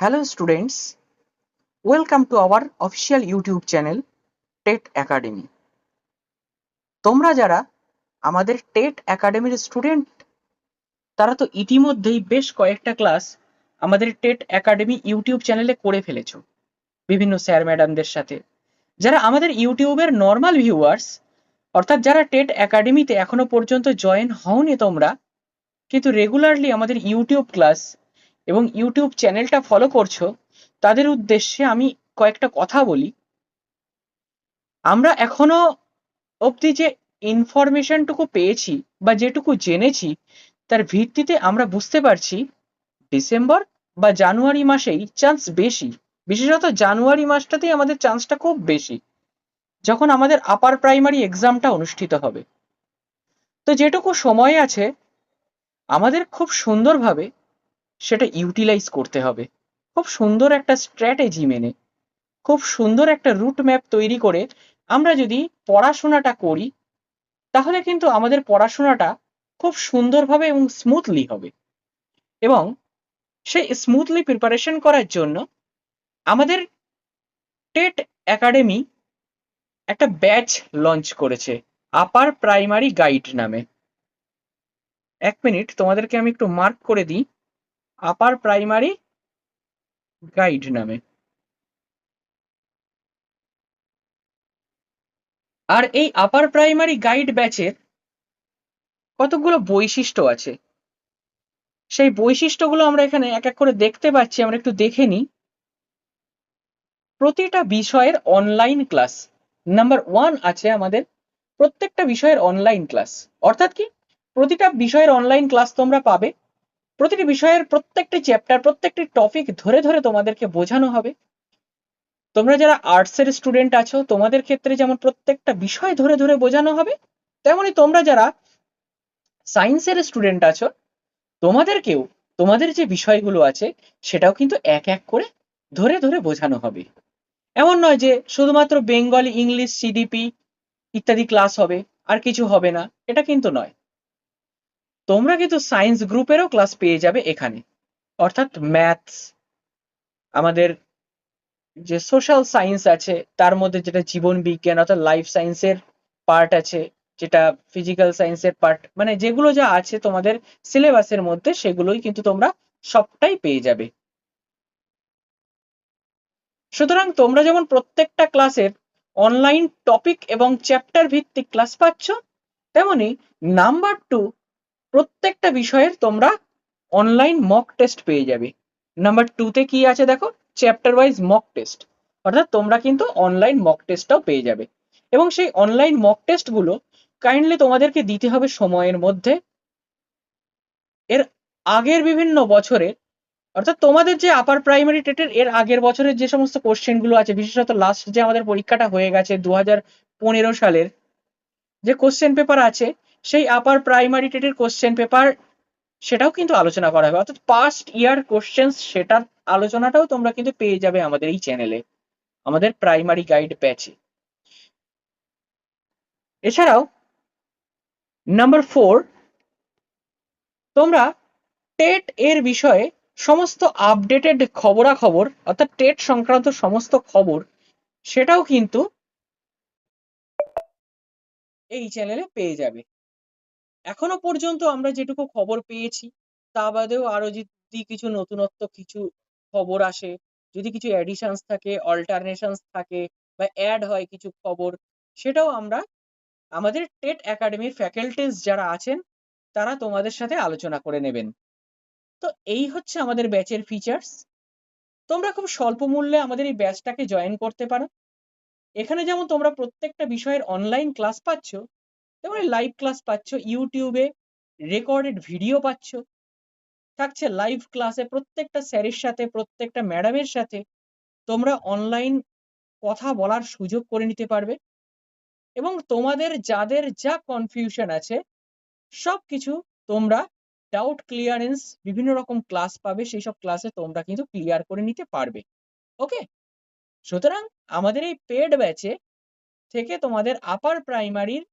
Hello students, welcome to our official YouTube channel TET academy তোমরা যারা আমাদের TET একাডেমির স্টুডেন্ট তারা তো ইতিমধ্যেই বেশ কয়েকটা ক্লাস আমাদের টেট একাডেমি ইউটিউব চ্যানেলে করে ফেলেছো বিভিন্ন স্যার ম্যাডামদের সাথে। যারা আমাদের ইউটিউবের নর্মাল ভিউয়ার্স অর্থাৎ যারা টেট একাডেমিতে এখনও পর্যন্ত জয়েন হওনি তোমরা কিন্তু রেগুলারলি আমাদের ইউটিউব ক্লাস এবং ইউটিউব চ্যানেলটা ফলো করছ, তাদের উদ্দেশ্যে আমি কয়েকটা কথা বলি। আমরা এখনও অবধি যে ইনফরমেশনটুকু পেয়েছি বা যেটুকু জেনেছি, তার ভিত্তিতে আমরা বুঝতে পারছি ডিসেম্বর বা জানুয়ারি মাসেই চান্স বেশি। বিশেষত জানুয়ারি মাসটাতেই আমাদের চান্সটা খুব বেশি, যখন আমাদের আপার প্রাইমারি এক্সামটা অনুষ্ঠিত হবে। তো যেটুকু সময় আছে, আমাদের খুব সুন্দরভাবে সেটা ইউটিলাইজ করতে হবে। খুব সুন্দর একটা স্ট্র্যাটেজি মেনে। খুব সুন্দর একটা রুট ম্যাপ তৈরি করে আমরা যদি পড়াশোনাটা করি, তাহলে কিন্তু আমাদের পড়াশোনাটা খুব সুন্দরভাবে এবং স্মুথলি হবে। এবং সেই স্মুথলি প্রিপারেশন করার জন্য আমাদের টেট একাডেমি একটা ব্যাচ লঞ্চ করেছে আপার প্রাইমারি গাইড নামে। এক মিনিট তোমাদেরকে আমি একটু মার্ক করে দিই। আপার প্রাইমারি গাইড নামে। আর এই আপার প্রাইমারি গাইড ব্যাচের কতগুলো বৈশিষ্ট্য আছে? সেই বৈশিষ্ট্যগুলো আমরা এখানে এক এক করে দেখতে পাচ্ছি, আমরা একটু দেখে নিই। প্রতিটা বিষয়ের অনলাইন ক্লাস নাম্বার ওয়ান আছে আমাদের প্রত্যেকটা বিষয়ের অনলাইন ক্লাস অর্থাৎ কি? প্রতিটা বিষয়ের অনলাইন ক্লাস তোমরা পাবে। প্রতিটি বিষয়ের প্রত্যেকটি চ্যাপ্টার প্রত্যেকটি টপিক ধরে ধরে তোমাদেরকে বোঝানো হবে। তোমরা যারা আর্টসের স্টুডেন্ট আছো, তোমাদের ক্ষেত্রে যেমন প্রত্যেকটা বিষয় ধরে ধরে বোঝানো হবে, তেমনি তোমরা যারা সায়েন্সের স্টুডেন্ট আছো, তোমাদেরকেও তোমাদের যে বিষয়গুলো আছে, সেটাও কিন্তু এক এক করে ধরে ধরে বোঝানো হবে। এমন নয় যে শুধুমাত্র বেঙ্গলি ইংলিশ সিডিপি ইত্যাদি ক্লাস হবে, আর কিছু হবে না, এটা কিন্তু নয়। তোমরা কিন্তু সায়েন্স গ্রুপেরও ক্লাস পেয়ে যাবে এখানে। অর্থাৎ ম্যাথস আমাদের যে সোশ্যাল সায়েন্স আছে, তার মধ্যে যেটা জীবন বিজ্ঞান, অর্থাৎ লাইফ সায়েন্সের পার্ট আছে, যেটা ফিজিক্যাল সায়েন্সের পার্ট মানে যেগুলো যা আছে তোমাদের সিলেবাসের মধ্যে, সেগুলোই কিন্তু তোমরা সবটাই পেয়ে যাবে। সুতরাং তোমরা যেমন প্রত্যেকটা ক্লাসের অনলাইন টপিক এবং চ্যাপ্টার ভিত্তিক ক্লাস পাচ্ছ, তেমনি নাম্বার টু প্রত্যেকটা বিষয়ের তোমরা অনলাইন মক টেস্ট পেয়ে যাবে। নাম্বার টুতে কি আছে দেখো? চ্যাপ্টার ওয়াইজ মক টেস্ট অর্থাৎ তোমরা কিন্তু অনলাইন মক টেস্টটাও পেয়ে যাবে। এবং সেই অনলাইন মক টেস্টগুলো কাইন্ডলি তোমাদেরকে দিতে হবে সময়ের মধ্যে। এর আগের বিভিন্ন বছরের অর্থাৎ তোমাদের যে আপার প্রাইমারি টেটের এর আগের বছরের যে সমস্ত কোশ্চেনগুলো আছে, বিশেষত লাস্ট যে আমাদের পরীক্ষাটা হয়ে গেছে দু সালের, যে কোশ্চেন পেপার আছে সেই আপার প্রাইমারি টেটের কোশ্চেন পেপার সেটাও কিন্তু আলোচনা করা হবে। অর্থাৎ পাস্ট ইয়ার কোশ্চেন সেটার আলোচনাটাও তোমরা কিন্তু পেয়ে যাবে আমাদের এই চ্যানেলে আমাদের প্রাইমারি গাইড ব্যাচে এছাড়াও নাম্বার ফোর তোমরা টেট এর বিষয়ে সমস্ত আপডেটেড খবরাখবর, অর্থাৎ টেট সংক্রান্ত সমস্ত খবর, সেটাও কিন্তু এই চ্যানেলে পেয়ে যাবে। এখনও পর্যন্ত আমরা যেটুকু খবর পেয়েছি, তা বাদেও আরও যদি কিছু নতুনত্ব কিছু খবর আসে, যদি কিছু অ্যাডিশনস থাকে অল্টারনেশনস থাকে বা অ্যাড হয় কিছু খবর, সেটাও আমরা আমাদের টেট একাডেমির ফ্যাকাল্টিস যারা আছেন, তারা তোমাদের সাথে আলোচনা করে নেবেন। তো এই হচ্ছে আমাদের ব্যাচের ফিচার্স তোমরা খুব স্বল্প মূল্যে আমাদের এই ব্যাচটাকে জয়েন করতে পারো। এখানে যেমন তোমরা প্রত্যেকটা বিষয়ের অনলাইন ক্লাস পাচ্ছ তেমনি লাইভ ক্লাস পাচ্ছ ইউটিউবে রেকর্ডেড ভিডিও পাচ্ছ। থাকছে লাইভ ক্লাসে প্রত্যেকটা স্যারের সাথে, প্রত্যেকটা ম্যাডামের সাথে তোমরা অনলাইন কথা বলার সুযোগ করে নিতে পারবে। এবং তোমাদের যাদের যা কনফিউশন আছে সব কিছু তোমরা ডাউট ক্লিয়ারেন্স বিভিন্ন রকম ক্লাস পাবে, সেই সব ক্লাসে তোমরা কিন্তু ক্লিয়ার করে নিতে পারবে। ওকে সুতরাং আমাদের এই পেড ব্যাচে থেকে তোমাদের আপার প্রাইমারির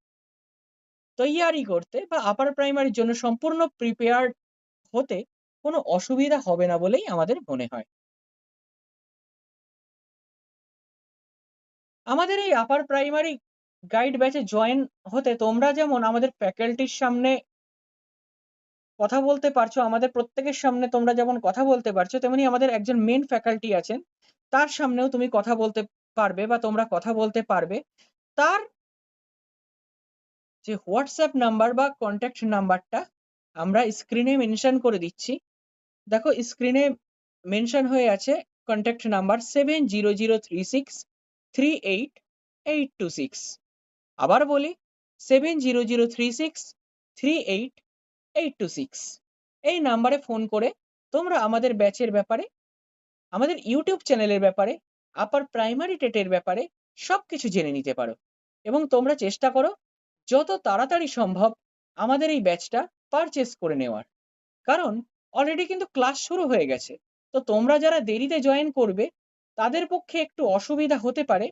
তৈয়ারি করতে বা আপার প্রাইমারির জন্য সম্পূর্ণ প্রিপেয়ার হতে কোনো অসুবিধা হবে না বলেই আমাদের মনে হয়। আমাদের এই আপার প্রাইমারি গাইড ব্যাচে জয়েন হতে তোমরা যেমন আমাদের ফ্যাকাল্টির সামনে কথা বলতে পারছ, আমাদের প্রত্যেকের সামনে তোমরা যেমন কথা বলতে পারছ, তেমনি আমাদের একজন মেন ফ্যাকাল্টি আছেন, তার সামনেও তুমি কথা বলতে পারবে বা তোমরা কথা বলতে পারবে। তার যে হোয়াটসঅ্যাপ নাম্বার বা কন্ট্যাক্ট নাম্বারটা আমরা স্ক্রিনে মেনশন করে দিচ্ছি। দেখো স্ক্রিনে মেনশন হয়ে আছে contact number seven zero zero three six three eight eight two six আবার বলি seven zero zero three six three eight eight two six এই নাম্বারে ফোন করে তোমরা আমাদের ব্যাচের ব্যাপারে, আমাদের ইউটিউব চ্যানেলের ব্যাপারে আপার প্রাইমারি টেটের ব্যাপারে সব কিছু জেনে নিতে পারো। এবং তোমরা চেষ্টা করো যত তাড়াতাড়ি সম্ভব আমাদের এই ব্যাচটা পারচেস করে নেওয়ার। কারণ অলরেডি কিন্তু ক্লাস শুরু হয়ে গেছে। তো তোমরা যারা দেরিতে জয়েন করবে, তাদের পক্ষে একটু অসুবিধা হতে পারে।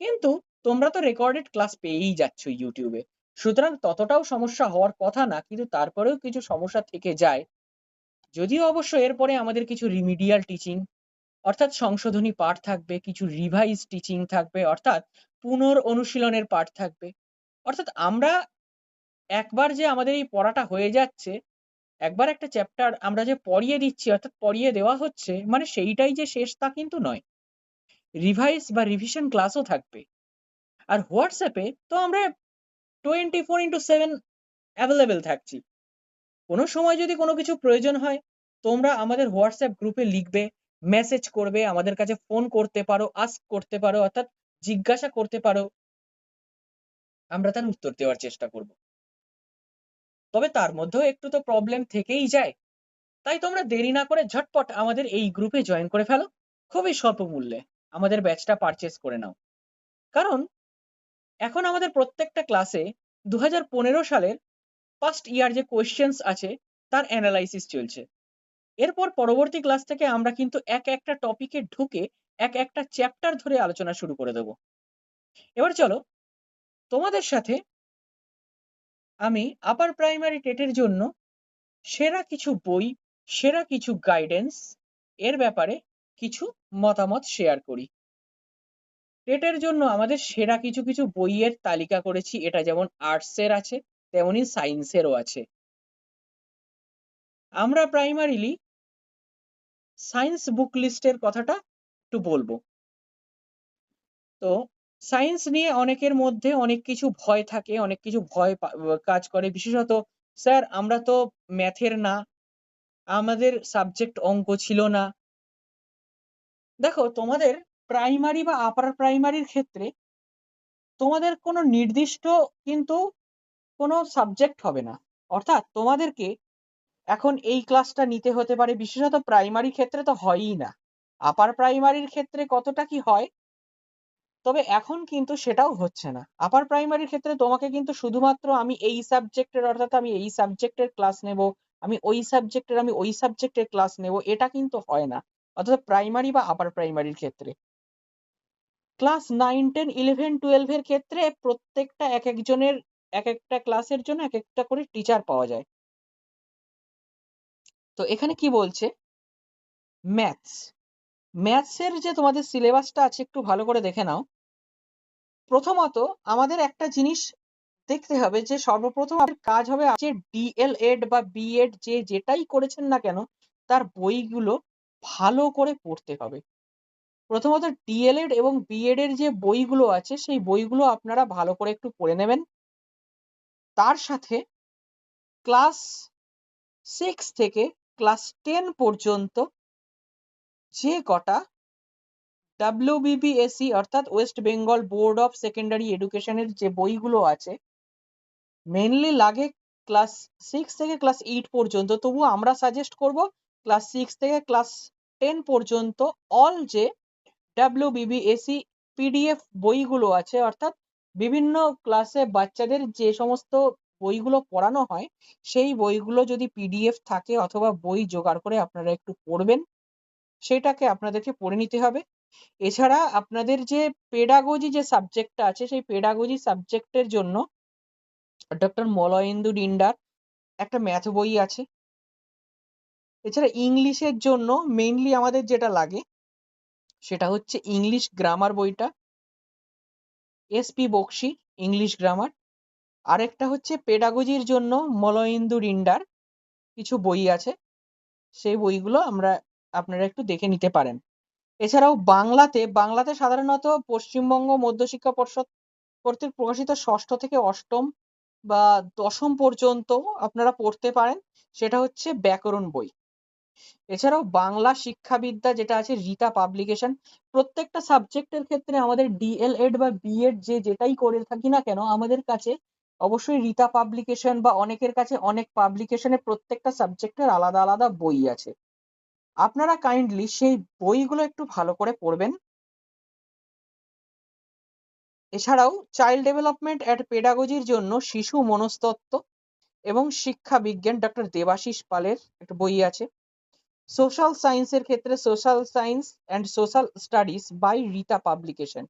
কিন্তু তোমরা তো রেকর্ডেড ক্লাস পেয়েই যাচ্ছ ইউটিউবে সুতরাং ততটাও সমস্যা হওয়ার কথা না, কিন্তু তারপরেও কিছু সমস্যা থেকে যায়। যদিও অবশ্য এরপরে আমাদের কিছু রিমিডিয়াল টিচিং অর্থাৎ সংশোধনী পাঠ থাকবে, কিছু রিভাইজ টিচিং থাকবে, অর্থাৎ পুনর অনুশীলনের পাঠ থাকবে। অর্থাৎ আমরা একবার যে আমাদের এই পড়াটা হয়ে যাচ্ছে, একবার একটা চ্যাপ্টার আমরা যে পড়িয়ে দিচ্ছি, অর্থাৎ পড়িয়ে দেওয়া হচ্ছে মানে সেইটাই যে শেষ তা কিন্তু নয়। রিভাইস বা রিভিশন ক্লাসও থাকবে। আর হোয়াটসঅ্যাপে তো আমরা twenty four into seven available থাকছি। কোনো সময় যদি কোনো কিছু প্রয়োজন হয়, তোমরা আমাদের হোয়াটসঅ্যাপ গ্রুপে লিখবে মেসেজ করবে, আমাদের কাছে ফোন করতে পারো আস্ক করতে পারো, অর্থাৎ জিজ্ঞাসা করতে পারো। আমরা তার উত্তর দেওয়ার চেষ্টা করব। তবে তার মধ্যেও একটু তো প্রবলেম থেকেই যায়। তাই তোমরা দেরি না করে ঝটপট আমাদের এই গ্রুপে জয়েন করে ফেলো। খুবই স্বল্প মূল্যে। আমাদের ব্যাচটা পারচেস করে নাও। কারণ, এখন আমাদের প্রত্যেকটা ক্লাসে দু হাজার পনেরো সালের ফার্স্ট ইয়ার যে কোয়েশ্চেন্স আছে, তার অ্যানালাইসিস চলছে। এরপর পরবর্তী ক্লাস থেকে আমরা কিন্তু এক একটা টপিকে ঢুকে এক একটা চ্যাপ্টার ধরে আলোচনা শুরু করে দেব। এবার চলো তোমাদের সাথে আমি আপার প্রাইমারি টেটের জন্য সেরা কিছু বই, সেরা কিছু গাইডেন্স এর ব্যাপারে কিছু মতামত শেয়ার করি। টেটের জন্য আমাদের সেরা কিছু কিছু বইয়ের তালিকা করেছি, এটা যেমন আর্টসের আছে, তেমনি সায়েন্সেরও আছে। আমরা প্রাইমারিলি সায়েন্স বুক লিস্টের কথাটা একটু বলব। তো সায়েন্স নিয়ে অনেকের মধ্যে অনেক কিছু ভয় থাকে, অনেক কিছু ভয় কাজ করে। বিশেষত, স্যার, আমরা তো ম্যাথের না, আমাদের সাবজেক্ট অঙ্ক ছিল না। দেখো, তোমাদের প্রাইমারি বা আপার প্রাইমারির ক্ষেত্রে তোমাদের কোনো নির্দিষ্ট কিন্তু কোনো সাবজেক্ট হবে না। অর্থাৎ, তোমাদেরকে এখন এই ক্লাসটা নিতে হতে পারে। বিশেষত প্রাইমারি ক্ষেত্রে তো হয়ই না। আপার প্রাইমারির ক্ষেত্রে কতটা কি হয় তবে এখন কিন্তু সেটাও হচ্ছে না। আপার প্রাইমারির ক্ষেত্রে তোমাকে কিন্তু শুধুমাত্র আমি এই সাবজেক্টের অর্থাৎ আমি এই সাবজেক্টের ক্লাস নেব, আমি ওই সাবজেক্টের আমি ওই সাবজেক্টের ক্লাস নেব, এটা কিন্তু হয় না। অর্থাৎ প্রাইমারি বা আপার প্রাইমারির ক্ষেত্রে। ক্লাস নাইন টেন ইলেভেন টুয়েলভের ক্ষেত্রে প্রত্যেকটা এক একজনের এক একটা ক্লাসের জন্য এক একটা করে টিচার পাওয়া যায়। তো এখানে কি বলছে? ম্যাথস ম্যাথসের যে তোমাদের সিলেবাসটা আছে একটু ভালো করে দেখে নাও। প্রথমত আমাদের একটা জিনিস দেখতে হবে যে সর্বপ্রথম কাজ হবে যে ডিএলএড বা বিএড যে যেটাই করেছেন না কেন, তার বইগুলো ভালো করে পড়তে হবে। প্রথমত ডিএলএড এবং বিএড এর যে বইগুলো আছে, সেই বইগুলো আপনারা ভালো করে একটু পড়ে নেবেন। তার সাথে ক্লাস সিক্স থেকে ক্লাস টেন পর্যন্ত যে কটা ডাব্লিউবিবিএসি অর্থাৎ West Bengal board of secondary এডুকেশনের যে বইগুলো আছে মেনলি লাগে ক্লাস সিক্স থেকে ক্লাস এইট পর্যন্ত। তবু আমরা সাজেস্ট করব ক্লাস সিক্স থেকে ক্লাস টেন পর্যন্ত অল যে ডাব্লিউবিবিএসি পিডিএফ বইগুলো আছে, অর্থাৎ বিভিন্ন ক্লাসে বাচ্চাদের যে সমস্ত বইগুলো পড়ানো হয়, সেই বইগুলো যদি পিডিএফ থাকে অথবা বই জোগাড় করে আপনারা একটু পড়বেন, সেটাকে আপনাদেরকে পড়ে নিতে হবে। এছাড়া আপনাদের যে পেডাগজি যে সাবজেক্টটা আছে, সেই পেডাগজি সাবজেক্টের জন্য ডক্টর মলয়েন্দু ডিন্ডার একটা ম্যাথ বই আছে। এছাড়া ইংলিশের জন্য মেইনলি আমাদের যেটা লাগে, সেটা হচ্ছে ইংলিশ গ্রামার বইটা। S P Bakshi English grammar আরেকটা হচ্ছে পেডাগজির জন্য মলয়েন্দু রিন্ডার কিছু বই আছে। সেই বইগুলো আমরা আপনারা একটু দেখে নিতে পারেন। এছাড়াও বাংলাতে বাংলাতে সাধারণত পশ্চিমবঙ্গ মধ্যশিক্ষা পর্ষদ কর্তৃক প্রকাশিত ষষ্ঠ থেকে অষ্টম বা দশম পর্যন্ত আপনারা পড়তে পারেন, সেটা হচ্ছে ব্যাকরণ বই। এছাড়াও বাংলা শিক্ষাবিদ্যা যেটা আছে রীতা পাবলিকেশন, প্রত্যেকটা সাবজেক্টের ক্ষেত্রে আমাদের ডিএলএড বা বিএড যে যেটাই করে থাকি না কেন, আমাদের কাছে অবশ্যই রীতা পাবলিকেশন বা অনেকের কাছে অনেক পাবলিকেশনের প্রত্যেকটা সাবজেক্টের আলাদা আলাদা বই আছে। আপনারা কাইন্ডলি সেই বইগুলো একটু ভালো করে পড়বেন। এছাড়াও চাইল্ড ডেভেলপমেন্ট অ্যাট পেডাগজির জন্য শিশু মনস্তত্ত্ব এবং শিক্ষা বিজ্ঞান ডক্টর দেবাশিস পালের একটা বই আছে। সোশ্যাল সায়েন্সের ক্ষেত্রে social science and social studies by Rita publication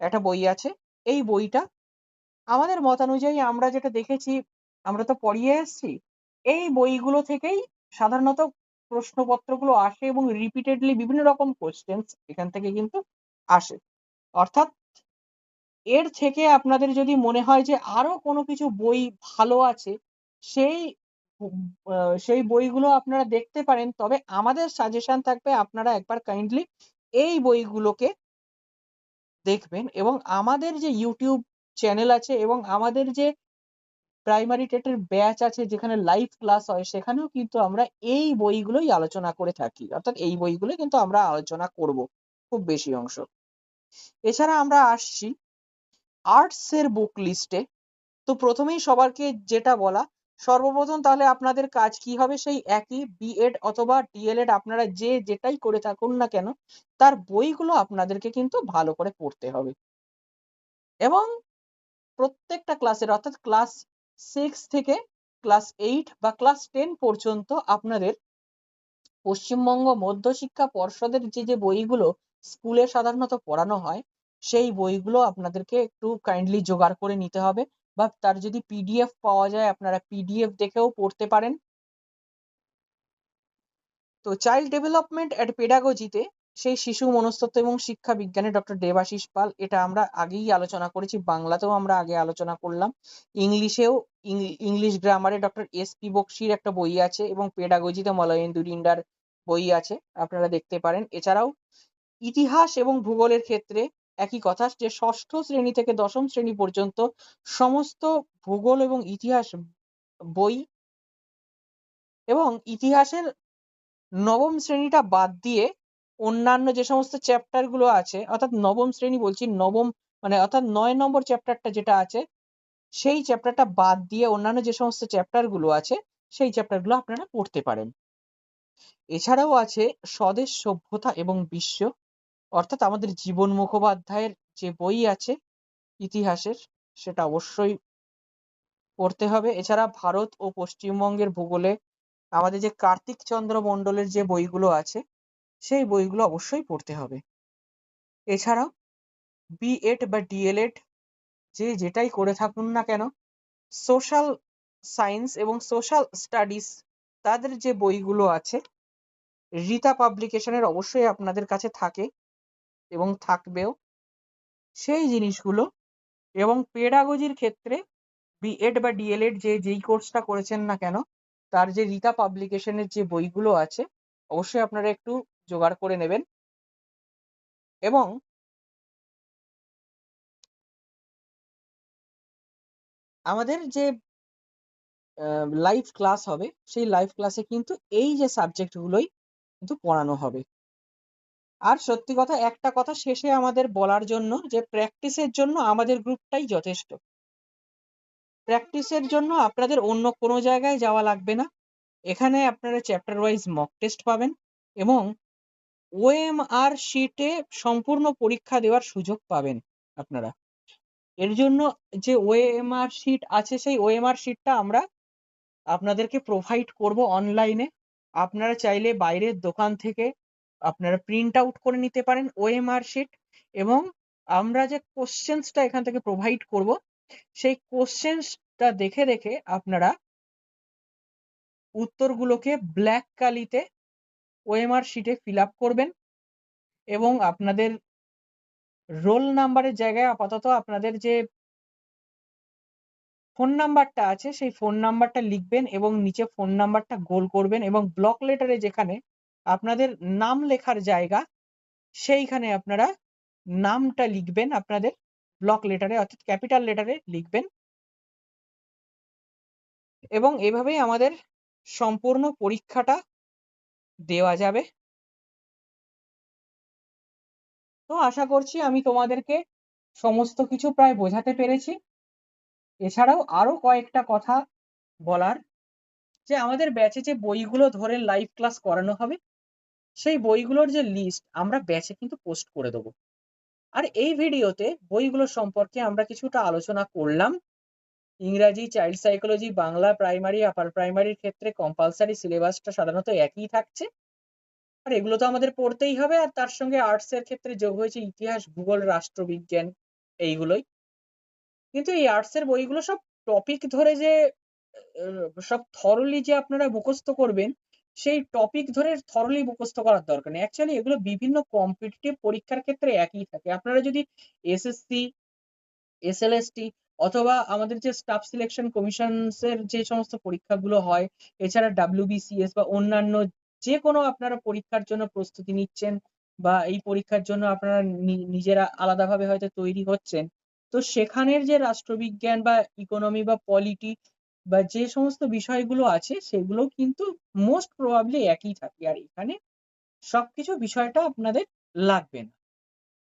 একটা বই আছে। এই বইটা আমাদের মতানুযায়ী আমরা যেটা দেখেছি, আমরা তো পড়িয়ে এসেছি, এই বইগুলো থেকেই সাধারণত প্রশ্নপত্রগুলো আসে এবং রিপিটেডলি বিভিন্ন রকম কোশ্চেন্স এখান থেকে কিন্তু আসে। অর্থাৎ এর থেকে আপনাদের যদি মনে হয় যে আরও কোনো কিছু বই ভালো আছে, সেই সেই বইগুলো আপনারা দেখতে পারেন। তবে আমাদের সাজেশন থাকবে আপনারা একবার কাইন্ডলি এই বইগুলোকে দেখবেন এবং আমাদের যে ইউটিউব চ্যানেল আছে এবং আমাদের যে প্রাইমারি টেটের ব্যাচ আছে যেখানে লাইভ ক্লাস হয়, সেখানেও কিন্তু আমরা এই বইগুলোই আলোচনা করে থাকি। অর্থাৎ এই বইগুলো কিন্তু আমরা আলোচনা করব খুব বেশি অংশ। এছাড়া আমরা আসছি আর্টস এর বুক লিস্টে তো প্রথমেই সবারকে যেটা বলা, সর্বপ্রথম তাহলে আপনাদের কাজ কি হবে? সেই একই বিএড অথবা ডিএলএড আপনারা যে যেটাই করে থাকুন না কেন, তার বইগুলো আপনাদেরকে কিন্তু ভালো করে পড়তে হবে। এবং প্রত্যেকটা ক্লাসের অর্থাৎ ক্লাস সিক্স থেকে ক্লাস এইট বা ক্লাস টেন পর্যন্ত আপনাদের পশ্চিমবঙ্গ মধ্যশিক্ষা পর্ষদের যে যে বইগুলো স্কুলে সাধারণত পড়ানো হয়, সেই বইগুলো আপনাদেরকে একটু কাইন্ডলি জোগাড় করে নিতে হবে বা তার যদি পিডিএফ পাওয়া যায়, আপনারা পিডিএফ দেখেও পড়তে পারেন। তো চাইল্ড ডেভেলপমেন্ট অ্যাট পেডাগজিতে সেই শিশু মনস্তত্ত্ব এবং শিক্ষা বিজ্ঞানে ডক্টর দেবাশিস পাল, এটা আমরা আগেই আলোচনা করেছি, বাংলাতেও আমরা আগে আলোচনা করলাম। ইংলিশেও ইংলিশ গ্রামারে ডক্টর এস পি বক্সির একটা বই আছে এবং পেডাগজিতে মলয়েন্দু ডিন্ডার বই আছে, আপনারা দেখতে পারেন। এছাড়াও, ইতিহাস এবং ভূগোলের ক্ষেত্রে একই কথা যে ষষ্ঠ শ্রেণি থেকে দশম শ্রেণি পর্যন্ত সমস্ত ভূগোল এবং ইতিহাস বই এবং ইতিহাসের নবম শ্রেণীটা বাদ দিয়ে অন্যান্য যে সমস্ত চ্যাপ্টারগুলো আছে, অর্থাৎ নবম শ্রেণি বলছি, নবম মানে অর্থাৎ নয় নম্বর চ্যাপ্টারটা যেটা আছে, সেই চ্যাপ্টারটা বাদ দিয়ে অন্যান্য যে সমস্ত চ্যাপ্টারগুলো আছে, সেই চ্যাপ্টারগুলো আপনারা পড়তে পারেন। এছাড়াও আছে স্বদেশ সভ্যতা এবং বিশ্ব, অর্থাৎ আমাদের জীবন মুখোপাধ্যায়ের যে বই আছে, ইতিহাসের, সেটা অবশ্যই পড়তে হবে। এছাড়া ভারত ও পশ্চিমবঙ্গের ভূগোলে আমাদের যে কার্তিক চন্দ্র মণ্ডলের যে বইগুলো আছে সেই বইগুলো অবশ্যই পড়তে হবে। এছাড়াও বিএড বা ডিএলএড যে যেটাই করে থাকুন না কেন সোশ্যাল সায়েন্স এবং সোশ্যাল স্টাডিজ তাদের যে বইগুলো আছে রীতা পাবলিকেশনের অবশ্যই আপনাদের কাছে থাকে এবং থাকবেও। সেই জিনিসগুলো এবং পেডাগজির ক্ষেত্রে বিএড বা ডিএলএড যে যেই কোর্সটা করেছেন না কেন, তার যে রীতা পাবলিকেশনের যে বইগুলো আছে, অবশ্যই আপনারা একটু জোগাড় করে নেবেন। এবং আমাদের যে লাইভ ক্লাস হবে, সেই লাইভ ক্লাসে কিন্তু এই যে সাবজেক্টগুলোই কিন্তু পড়ানো হবে। আর সত্যি কথা, একটা কথা শেষে আমাদের বলার জন্য যে প্র্যাকটিসের জন্য আমাদের গ্রুপটাই যথেষ্ট। প্র্যাকটিসের জন্য আপনাদের অন্য কোনো জায়গায় যাওয়া লাগবে না। এখানে আপনারা চ্যাপ্টার ওয়াইজ মক টেস্ট পাবেন এবং ওএমআর শিটে সম্পূর্ণ পরীক্ষা দেওয়ার সুযোগ পাবেন আপনারা। এর জন্য যে ওএমআর শিট আছে, সেই ওএমআর শিটটা আমরা আপনাদেরকে প্রোভাইড করব অনলাইনে আপনারা চাইলে বাইরের দোকান থেকে আপনারা প্রিন্ট আউট করে নিতে পারেন ওএমআর শিট এবং আমরা যে কোশ্চেন্সটা এখান থেকে প্রোভাইড করব, সেই কোশ্চেন্সটা দেখে দেখে আপনারা উত্তরগুলোকে ব্ল্যাক কালিতে ওএমআর শিটে ফিল আপ করবেন এবং আপনাদের রোল নাম্বারের জায়গায় আপাতত আপনাদের যে ফোন নাম্বারটা আছে সেই ফোন নাম্বারটা লিখবেন এবং নিচে ফোন নাম্বারটা গোল করবেন এবং ব্লক লেটারে যেখানে আপনাদের নাম লেখার জায়গা সেইখানে আপনারা নামটা লিখবেন আপনাদের ব্লক লেটারে অর্থাৎ ক্যাপিটাল লেটারে লিখবেন। এবং এভাবেই আমাদের সম্পূর্ণ পরীক্ষাটা দেওয়া যাবে। তো আশা করছি আমি তোমাদেরকে সমস্ত কিছু প্রায় বোঝাতে পেরেছি। এছাড়াও আরও কয়েকটা কথা বলার, যে আমাদের ব্যাচে যে বইগুলো ধরে লাইভ ক্লাস করানো হবে, সেই বইগুলোর যে লিস্ট আমরা ব্যাচে কিন্তু পোস্ট করে দেবো। আর এই ভিডিওতে বইগুলো সম্পর্কে আমরা কিছুটা আলোচনা করলাম। ইংরাজি child psychology Bangla primary upper প্রাইমারির ক্ষেত্রে কম্পালসারি সিলেবাসটা সাধারণত একই থাকছে। আর এগুলো তো আমাদের পড়তেই হবে, আর তার সঙ্গে আর্টস এর ক্ষেত্রে যোগ হয়েছে ইতিহাস, ভূগোল, রাষ্ট্রবিজ্ঞান, এইগুলোই। কিন্তু এই আর্টস এর বইগুলো সব টপিক ধরে যে সব থরলি যে আপনারা মুখস্থ করবেন, সেই টপিক ধরে থরলি মুখস্থ করার দরকার নেই। অ্যাকচুয়ালি এগুলো বিভিন্ন কম্পিটিটিভ পরীক্ষার ক্ষেত্রে একই থাকে। আপনারা যদি এসএসসি এসএলএসটি অথবা আমাদের যে স্টাফ সিলেকশন কমিশনসের যে সমস্ত পরীক্ষাগুলো হয়, এছাড়া ডাব্লিউবিসিএস বা অন্যান্য যে কোনো আপনারা পরীক্ষার জন্য প্রস্তুতি নিচ্ছেন বা এই পরীক্ষার জন্য আপনারা নিজেরা আলাদাভাবে হয়তো তৈরি হচ্ছেন, তো সেখানের যে রাষ্ট্রবিজ্ঞান বা ইকোনমি বা পলিটি বা যে সমস্ত বিষয়গুলো আছে, সেগুলো কিন্তু মোস্ট প্রবাবলি একই থাকে। আর এখানে সবকিছু বিষয়টা আপনাদের লাগবে না।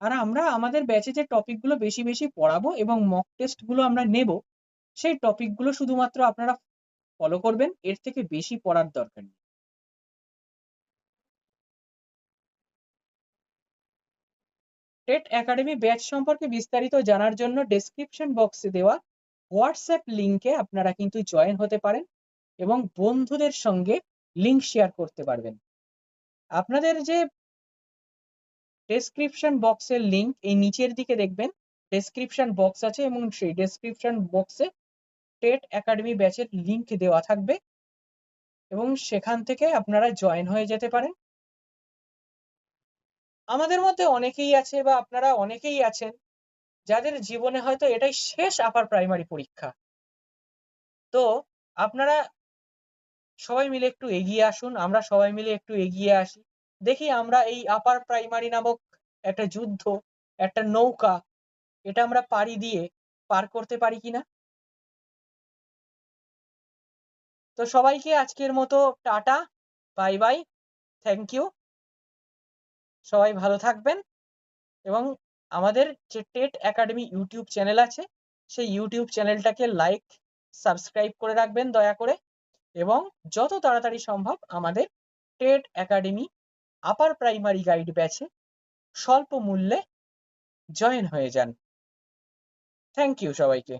আর আমরা আমাদের ব্যাচে যে টপিকগুলো বেশি বেশি পড়াবো এবং মক টেস্টগুলো আমরা নেব, সেই টপিকগুলো শুধুমাত্র আপনারা ফলো করবেন, এর থেকে বেশি পড়ার দরকার নেই। টেট একাডেমি ব্যাচ সম্পর্কে বিস্তারিত জানার জন্য ডেসক্রিপশন বক্সে দেওয়া হোয়াটসঅ্যাপ লিংকে আপনারা কিন্তু জয়েন হতে পারেন এবং বন্ধুদের সঙ্গে লিংক শেয়ার করতে পারবেন। আপনাদের যে ডেসক্রিপশন বক্সের লিঙ্ক এই নিচের দিকে দেখবেন। ডেসক্রিপশন বক্স আছে এবং সেই ডেসক্রিপশন বক্সে টেট একাডেমি ব্যাচের লিঙ্ক দেওয়া থাকবে এবং সেখান থেকে আপনারা জয়েন হয়ে যেতে পারেন। আমাদের মধ্যে অনেকেই আছে বা আপনারা অনেকেই আছেন যাদের জীবনে হয়তো এটাই শেষ আপার প্রাইমারি পরীক্ষা। তো আপনারা সবাই মিলে একটু এগিয়ে আসুন, আমরা সবাই মিলে একটু এগিয়ে আসি। দেখি আমরা এই আপার প্রাইমারি নামক একটা যুদ্ধ, একটা নৌকা, এটা আমরা পাড়ি দিয়ে পার করতে পারি কিনা? তো সবাইকে আজকের মতো tata bye bye thank you সবাই ভালো থাকবেন এবং আমাদের যে টেট একাডেমি ইউটিউব চ্যানেল আছে, সেই ইউটিউব চ্যানেলটাকে লাইক সাবস্ক্রাইব করে রাখবেন দয়া করে এবং যত তাড়াতাড়ি সম্ভব আমাদের TET academy upper primary guide ব্যাচে স্বল্প মূল্যে জয়েন হয়ে যান। থ্যাংক ইউ সবাইকে।